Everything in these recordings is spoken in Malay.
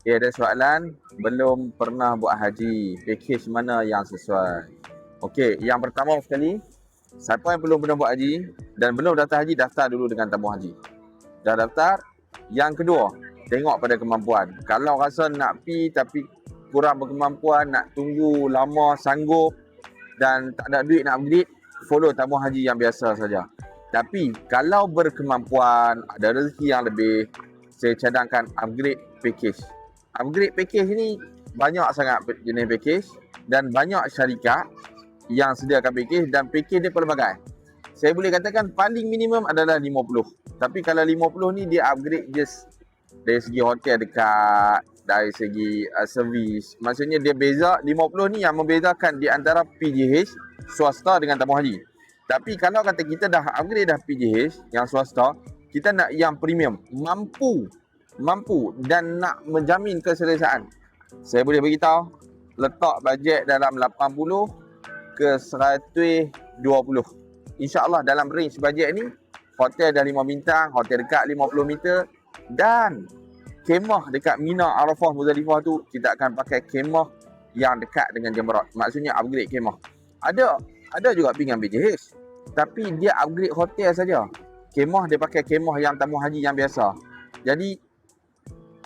Okay, ada soalan belum pernah buat haji. Package mana yang sesuai? Okey, yang pertama sekali, siapa yang belum pernah buat haji dan belum daftar haji, daftar dulu dengan tabung haji. Dah daftar? Yang kedua, tengok pada kemampuan. Kalau rasa nak pi tapi kurang berkemampuan, nak tunggu lama, sanggup dan tak ada duit nak upgrade, follow tabung haji yang biasa saja. Tapi kalau berkemampuan, ada rezeki yang lebih, saya cadangkan upgrade package. Upgrade package ni banyak sangat jenis package dan banyak syarikat yang sediakan package dan package dia pelbagai. Saya boleh katakan paling minimum adalah 50. Tapi kalau 50 ni dia upgrade just dari segi hotel dekat, dari segi uh, servis. Maksudnya dia beza 50 ni yang membezakan di antara PGH swasta dengan tabung haji. Tapi kalau kata kita dah upgrade dah PGH yang swasta, kita nak yang premium, mampu mampu dan nak menjamin keselesaan. Saya boleh beritahu letak bajet dalam 80 ke 120. InsyaAllah dalam range bajet ni hotel dah 5 bintang, hotel dekat 50 meter dan kemah dekat Mina Arafah Muzdalifah tu kita akan pakai kemah yang dekat dengan Jemarat. Maksudnya upgrade kemah. Ada ada juga pinggan BJH tapi dia upgrade hotel saja. Kemah dia pakai kemah yang tamu haji yang biasa. Jadi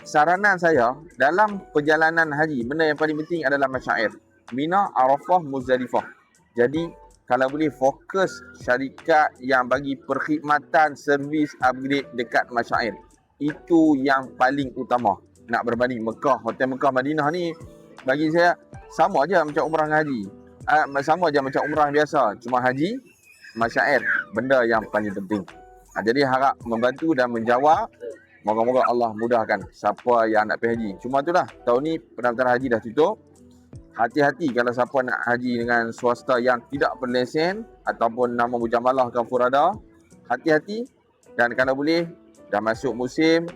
saranan saya dalam perjalanan haji, benda yang paling penting adalah masyair. Mina, Arafah, Muzdalifah. Jadi kalau boleh fokus syarikat yang bagi perkhidmatan servis upgrade dekat masyair. Itu yang paling utama. Nak berbanding Mekah, Hotel Mekah Madinah ni bagi saya sama aja macam umrah haji. Uh, sama aja macam umrah biasa. Cuma haji masyair benda yang paling penting. Ha, jadi harap membantu dan menjawab. Moga-moga Allah mudahkan siapa yang nak pergi haji. Cuma itulah tahun ni pendaftaran haji dah tutup. Hati-hati kalau siapa nak haji dengan swasta yang tidak berlesen ataupun nama mujamalah ke furada. Hati-hati dan kalau boleh dah masuk musim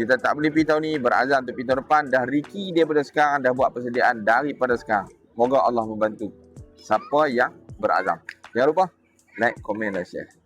kita tak boleh pergi tahun ni berazam untuk pergi tahun depan dah riki daripada sekarang dah buat persediaan daripada sekarang. Moga Allah membantu siapa yang berazam. Jangan lupa like, komen dan share.